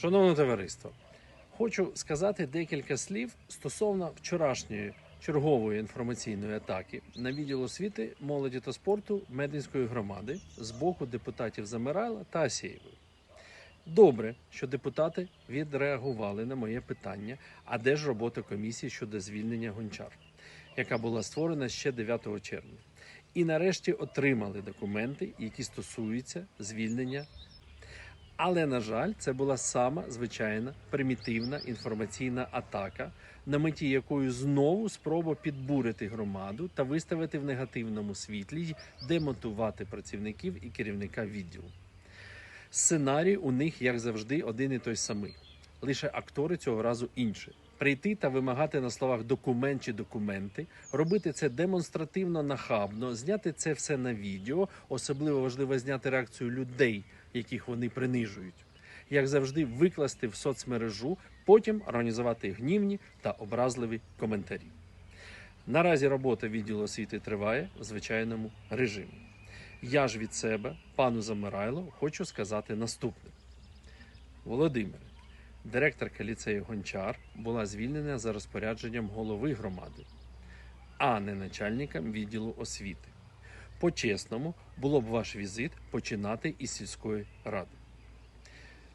Шановне товариство, хочу сказати декілька слів стосовно вчорашньої чергової інформаційної атаки на відділ освіти, молоді та спорту Мединської громади з боку депутатів Замирайла та Асєєвої. Добре, що депутати відреагували на моє питання, а де ж робота комісії щодо звільнення гончар, яка була створена ще 9 червня, і нарешті отримали документи, які стосуються звільнення але на жаль, це була сама звичайна примітивна інформаційна атака, на меті якої знову спроба підбурити громаду та виставити в негативному світлі демотувати працівників і керівника відділу. Сценарій у них, як завжди, один і той самий. Лише актори цього разу інші. Прийти та вимагати на словах документ чи документи, робити це демонстративно нахабно, зняти це все на відео, особливо важливо зняти реакцію людей, яких вони принижують. Як завжди, викласти в соцмережу, потім організувати гнівні та образливі коментарі. Наразі робота відділу освіти триває в звичайному режимі. Я ж від себе, пану Замирайло, хочу сказати наступне: Володимире, директорка ліцею Гончар була звільнена за розпорядженням голови громади, а не начальником відділу освіти. По-чесному, було б ваш візит починати із сільської ради.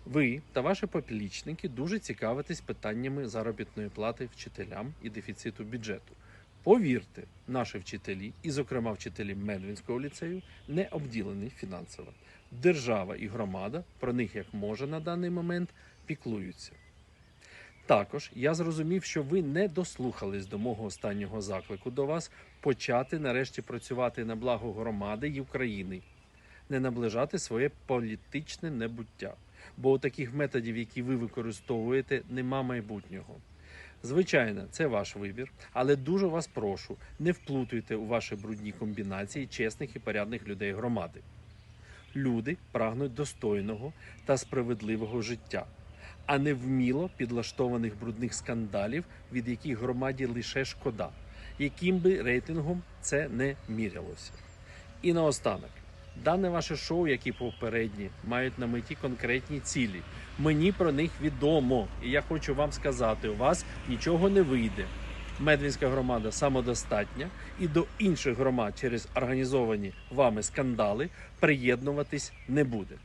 Ви та ваші поплічники дуже цікавитесь питаннями заробітної плати вчителям і дефіциту бюджету. Повірте, наші вчителі, і, зокрема, вчителі Медвінського ліцею, не обділені фінансово. Держава і громада про них як може на даний момент піклуються. Також я зрозумів, що ви не дослухались до мого останнього заклику до вас почати нарешті працювати на благо громади і України, не наближати своє політичне небуття. Бо у таких методів, які ви використовуєте, нема майбутнього. Звичайно, це ваш вибір, але дуже вас прошу, не вплутуйте у ваші брудні комбінації чесних і порядних людей громади. Люди прагнуть достойного та справедливого життя, а не вміло підлаштованих брудних скандалів, від яких громаді лише шкода, яким би рейтингом це не мірялося. І наостанок, дане ваше шоу, як і попередні, мають на меті конкретні цілі. Мені про них відомо, і я хочу вам сказати: у вас нічого не вийде. Медвінська громада самодостатня і до інших громад через організовані вами скандали приєднуватись не буде.